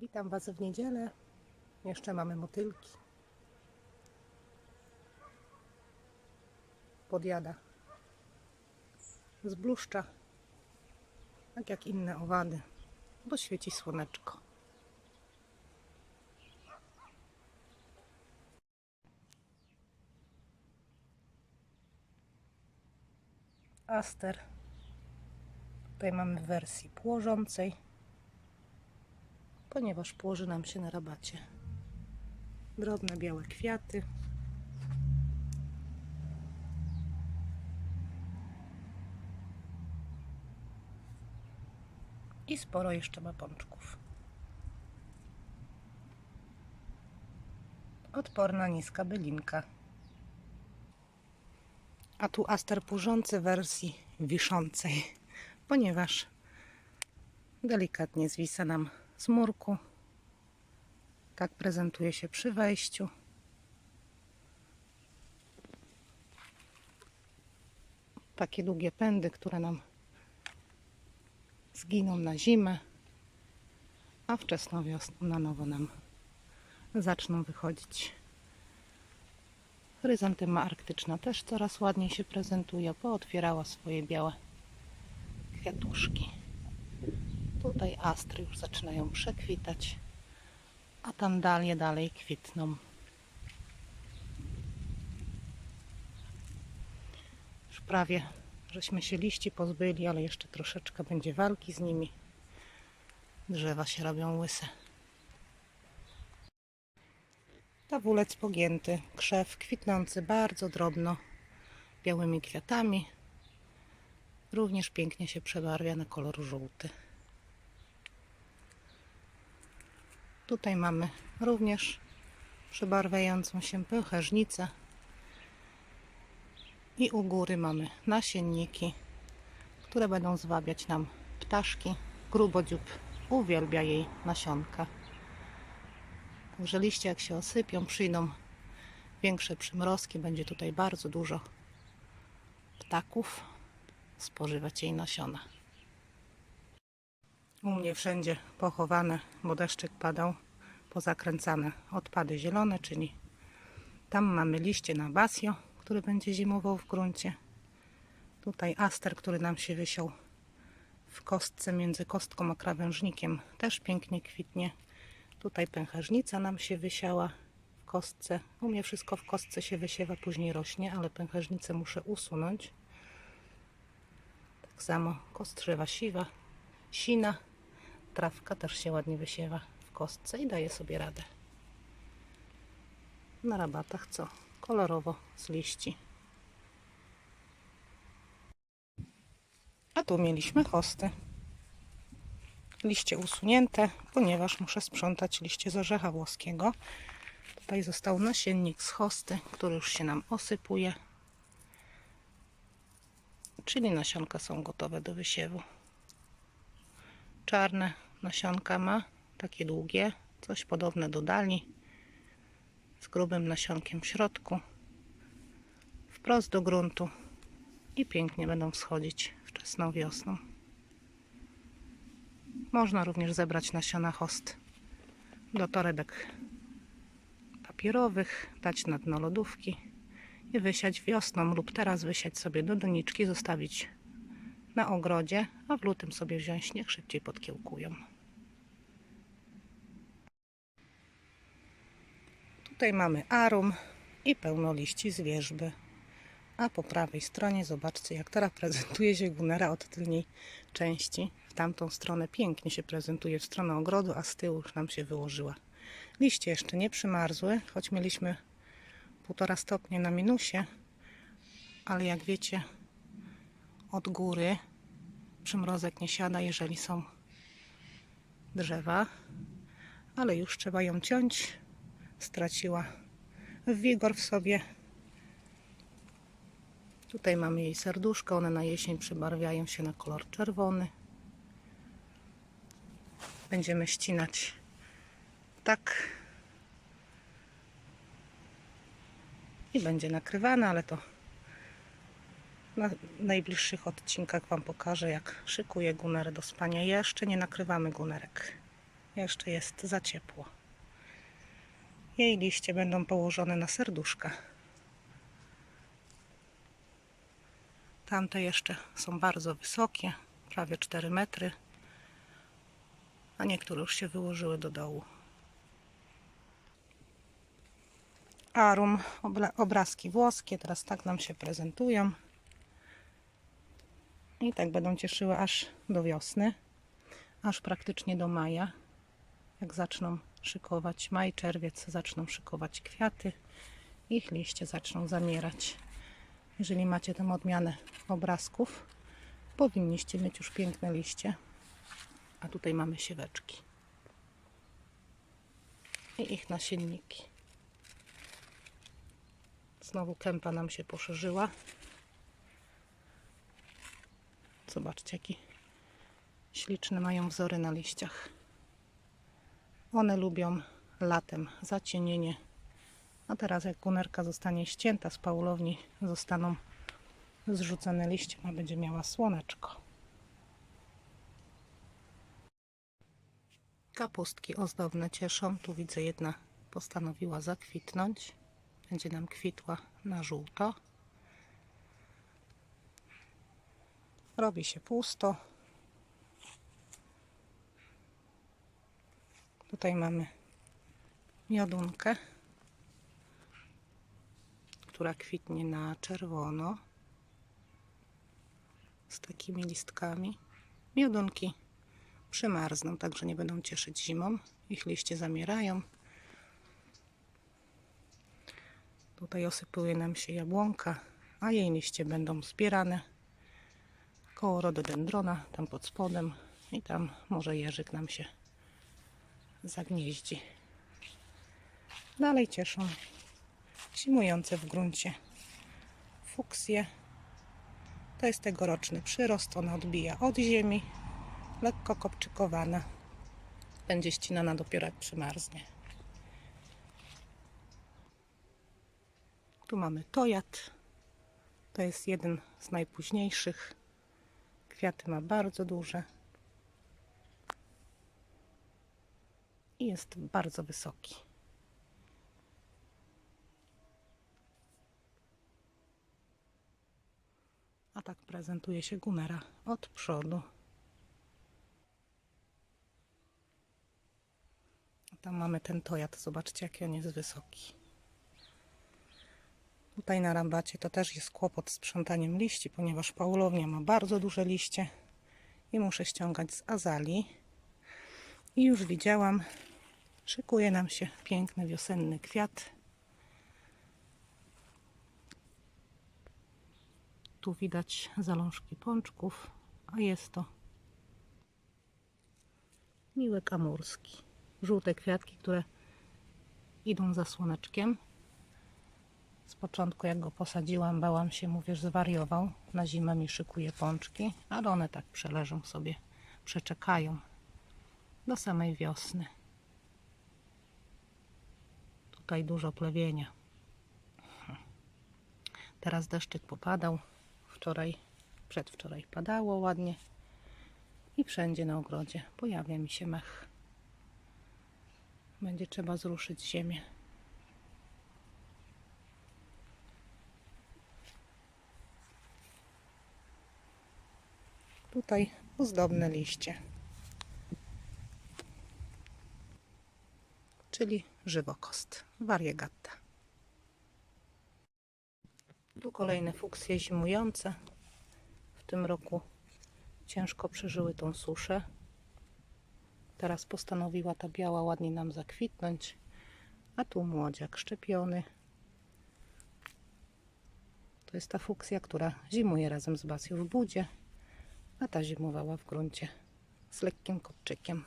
Witam Was w niedzielę. Jeszcze mamy motylki. Podjada. Z bluszcza. Tak jak inne owady. Bo świeci słoneczko. Aster. Tutaj mamy w wersji płożącej ponieważ położy nam się na rabacie. Drobne białe kwiaty. I sporo jeszcze ma pączków. Odporna niska bylinka. A tu aster purzący wersji wiszącej, ponieważ delikatnie zwisa nam z murku. Tak prezentuje się przy wejściu. Takie długie pędy, które nam zginą na zimę, a wczesną wiosną na nowo nam zaczną wychodzić. Chryzantyma arktyczna też coraz ładniej się prezentuje, pootwierała swoje białe kwiatuszki. Tutaj astry już zaczynają przekwitać, a tam dalej, dalej kwitną. Już prawie żeśmy się liści pozbyli, ale jeszcze troszeczkę będzie walki z nimi. Drzewa się robią łyse. Tawulec pogięty, krzew kwitnący bardzo drobno, białymi kwiatami. Również pięknie się przebarwia na kolor żółty. Tutaj mamy również przebarwiającą się pęcherznicę. I u góry mamy nasienniki, które będą zwabiać nam ptaszki. Grubodziób uwielbia jej nasionka. Także liście jak się osypią, przyjdą większe przymrozki, będzie tutaj bardzo dużo ptaków spożywać jej nasiona. U mnie wszędzie pochowane, bo deszczyk padał, pozakręcane odpady zielone, czyli tam mamy liście na basio, który będzie zimował w gruncie. Tutaj aster, który nam się wysiał w kostce między kostką a krawężnikiem, też pięknie kwitnie. Tutaj pęcherznica nam się wysiała w kostce. U mnie wszystko w kostce się wysiewa, później rośnie, ale pęcherznicę muszę usunąć. Tak samo kostrzewa siwa, sina trawka też się ładnie wysiewa w kostce i daje sobie radę. Na rabatach co? Kolorowo z liści. A tu mieliśmy hosty. Liście usunięte, ponieważ muszę sprzątać liście z orzecha włoskiego. Tutaj został nasiennik z hosty, który już się nam osypuje. Czyli nasionka są gotowe do wysiewu czarne nasionka ma, takie długie, coś podobne do dali, z grubym nasionkiem w środku, wprost do gruntu i pięknie będą wschodzić wczesną wiosną. Można również zebrać nasiona host do torebek papierowych, dać na dno lodówki i wysiać wiosną lub teraz wysiać sobie do doniczki, zostawić na ogrodzie, a w lutym sobie wziąć, niech szybciej podkiełkują. Tutaj mamy arum i pełno liści z wierzby. A po prawej stronie zobaczcie, jak teraz prezentuje się gunera od tylnej części. W tamtą stronę pięknie się prezentuje w stronę ogrodu, a z tyłu już nam się wyłożyła. Liście jeszcze nie przymarzły, choć mieliśmy półtora stopnia na minusie, ale jak wiecie, od góry przymrozek nie siada, jeżeli są drzewa, ale już trzeba ją ciąć. Straciła wigor w sobie. Tutaj mamy jej serduszko, one na jesień przybarwiają się na kolor czerwony. Będziemy ścinać tak i będzie nakrywane, ale to na najbliższych odcinkach Wam pokażę, jak szykuję gunerę do spania. Jeszcze nie nakrywamy gunerek. Jeszcze jest za ciepło. Jej liście będą położone na serduszka. Tamte jeszcze są bardzo wysokie, prawie 4 metry, a niektóre już się wyłożyły do dołu. Arum, obrazki włoskie, teraz tak nam się prezentują. I tak będą cieszyły aż do wiosny, aż praktycznie do maja. Jak zaczną szykować maj, czerwiec, zaczną szykować kwiaty, ich liście zaczną zamierać. Jeżeli macie tę odmianę obrazków, powinniście mieć już piękne liście. A tutaj mamy sieweczki. I ich nasienniki. Znowu kępa nam się poszerzyła. Zobaczcie, jaki śliczne mają wzory na liściach. One lubią latem zacienienie. A teraz jak gunerka zostanie ścięta z paulowni, zostaną zrzucone liście, a będzie miała słoneczko. Kapustki ozdobne cieszą. Tu widzę jedna postanowiła zakwitnąć. Będzie nam kwitła na żółto. Robi się pusto. Tutaj mamy miodunkę, która kwitnie na czerwono z takimi listkami. Miodunki przymarzną, także nie będą cieszyć zimą. Ich liście zamierają. Tutaj osypuje nam się jabłonka, a jej liście będą zbierane koło rododendrona, tam pod spodem i tam może jeżyk nam się zagnieździ. Dalej cieszą zimujące w gruncie fuksje. To jest tegoroczny przyrost, ona odbija od ziemi, lekko kopczykowana. Będzie ścinana dopiero jak przymarznie. Tu mamy tojat. To jest jeden z najpóźniejszych. Kwiaty ma bardzo duże. I jest bardzo wysoki. A tak prezentuje się gunera od przodu. Tam mamy ten tojat. Zobaczcie, jaki on jest wysoki. Tutaj na rabacie to też jest kłopot z sprzątaniem liści, ponieważ paulownia ma bardzo duże liście i muszę ściągać z azalii. I już widziałam, szykuje nam się piękny wiosenny kwiat. Tu widać zalążki pączków, a jest to miłek amurski. Żółte kwiatki, które idą za słoneczkiem. Z początku jak go posadziłam, bałam się, mówię, że zwariował. Na zimę mi szykuje pączki, ale one tak przeleżą sobie, przeczekają do samej wiosny. Tutaj dużo plewienia. Teraz deszczyk popadał. Wczoraj, przedwczoraj padało ładnie. I wszędzie na ogrodzie pojawia mi się mech. Będzie trzeba zruszyć ziemię. Tutaj ozdobne liście. Czyli żywokost, variegatta. Tu kolejne fuksje zimujące. W tym roku ciężko przeżyły tą suszę. Teraz postanowiła ta biała ładnie nam zakwitnąć. A tu młodziak szczepiony. To jest ta fuksja, która zimuje razem z Basią w budzie a ta zimowała w gruncie z lekkim kopczykiem.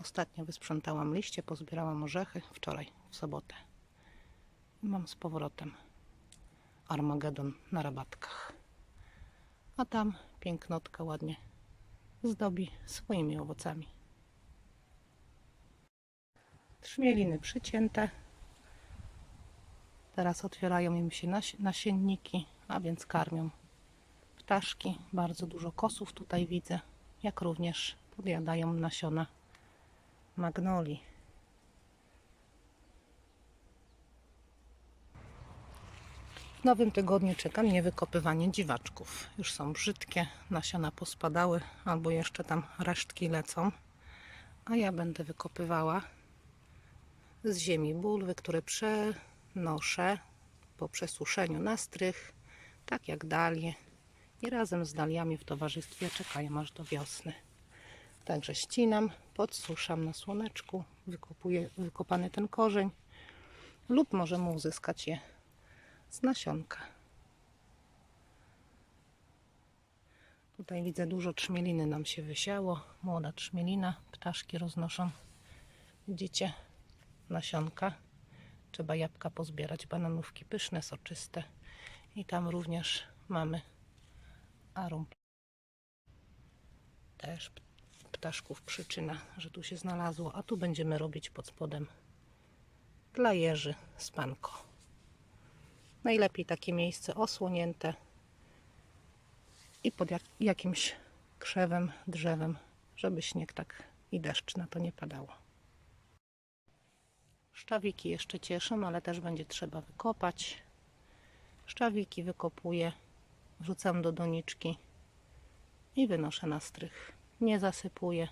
Ostatnio wysprzątałam liście, pozbierałam orzechy wczoraj, w sobotę. I mam z powrotem Armagedon na rabatkach. A tam pięknotka ładnie zdobi swoimi owocami. Trzmieliny przycięte. Teraz otwierają im się nasi- nasienniki, a więc karmią ptaszki. Bardzo dużo kosów tutaj widzę, jak również podjadają nasiona magnolii. W nowym tygodniu czeka mnie wykopywanie dziwaczków. Już są brzydkie, nasiona pospadały, albo jeszcze tam resztki lecą. A ja będę wykopywała z ziemi bulwy, które przenoszę po przesuszeniu na strych, tak jak dalie. I razem z daliami w towarzystwie czekają aż do wiosny. Także ścinam, podsuszam na słoneczku, wykopuję wykopany ten korzeń lub możemy uzyskać je z nasionka. Tutaj widzę dużo trzmieliny nam się wysiało. Młoda trzmielina, ptaszki roznoszą. Widzicie? Nasionka. Trzeba jabłka pozbierać, bananówki pyszne, soczyste. I tam również mamy arum. Też ptaszków przyczyna, że tu się znalazło. A tu będziemy robić pod spodem dla jeży spanko. Najlepiej takie miejsce osłonięte i pod jak, jakimś krzewem, drzewem, żeby śnieg tak i deszcz na to nie padało. Szczawiki jeszcze cieszą, ale też będzie trzeba wykopać. Szczawiki wykopuję, wrzucam do doniczki i wynoszę na strych. Nie zasypuję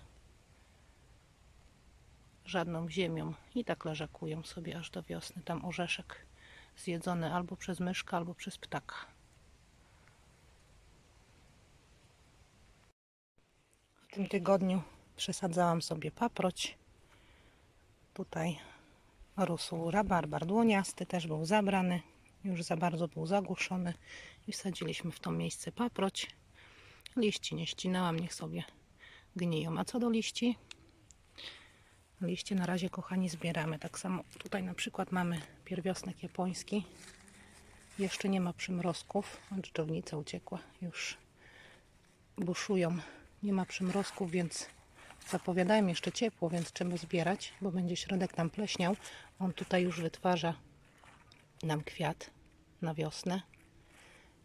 żadną ziemią i tak leżakują sobie aż do wiosny. Tam orzeszek zjedzony albo przez myszkę, albo przez ptaka. W tym tygodniu przesadzałam sobie paproć. Tutaj rósł rabarbar dłoniasty, też był zabrany. Już za bardzo był zagłuszony i wsadziliśmy w to miejsce paproć. Liści nie ścinałam, niech sobie gniją. A co do liści, Liście na razie, kochani, zbieramy. Tak samo tutaj na przykład mamy pierwiosnek japoński. Jeszcze nie ma przymrozków. Dżdżownica uciekła. Już buszują. Nie ma przymrozków, więc zapowiadają jeszcze ciepło, więc trzeba zbierać, bo będzie środek tam pleśniał. On tutaj już wytwarza nam kwiat na wiosnę.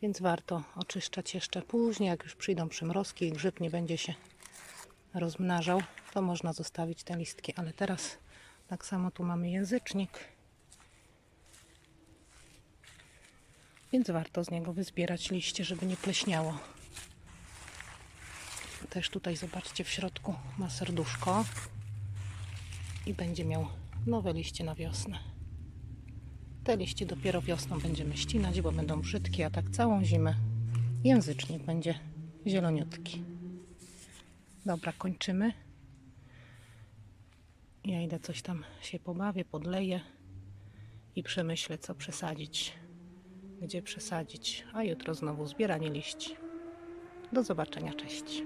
Więc warto oczyszczać jeszcze później, jak już przyjdą przymrozki i grzyb nie będzie się rozmnażał, to można zostawić te listki, ale teraz tak samo tu mamy języcznik. Więc warto z niego wyzbierać liście, żeby nie pleśniało. Też tutaj zobaczcie w środku ma serduszko i będzie miał nowe liście na wiosnę. Te liście dopiero wiosną będziemy ścinać, bo będą brzydkie, a tak całą zimę języcznik będzie zieloniutki. Dobra, kończymy. Ja idę coś tam się pobawię, podleję i przemyślę, co przesadzić, gdzie przesadzić. A jutro znowu zbieranie liści. Do zobaczenia, cześć.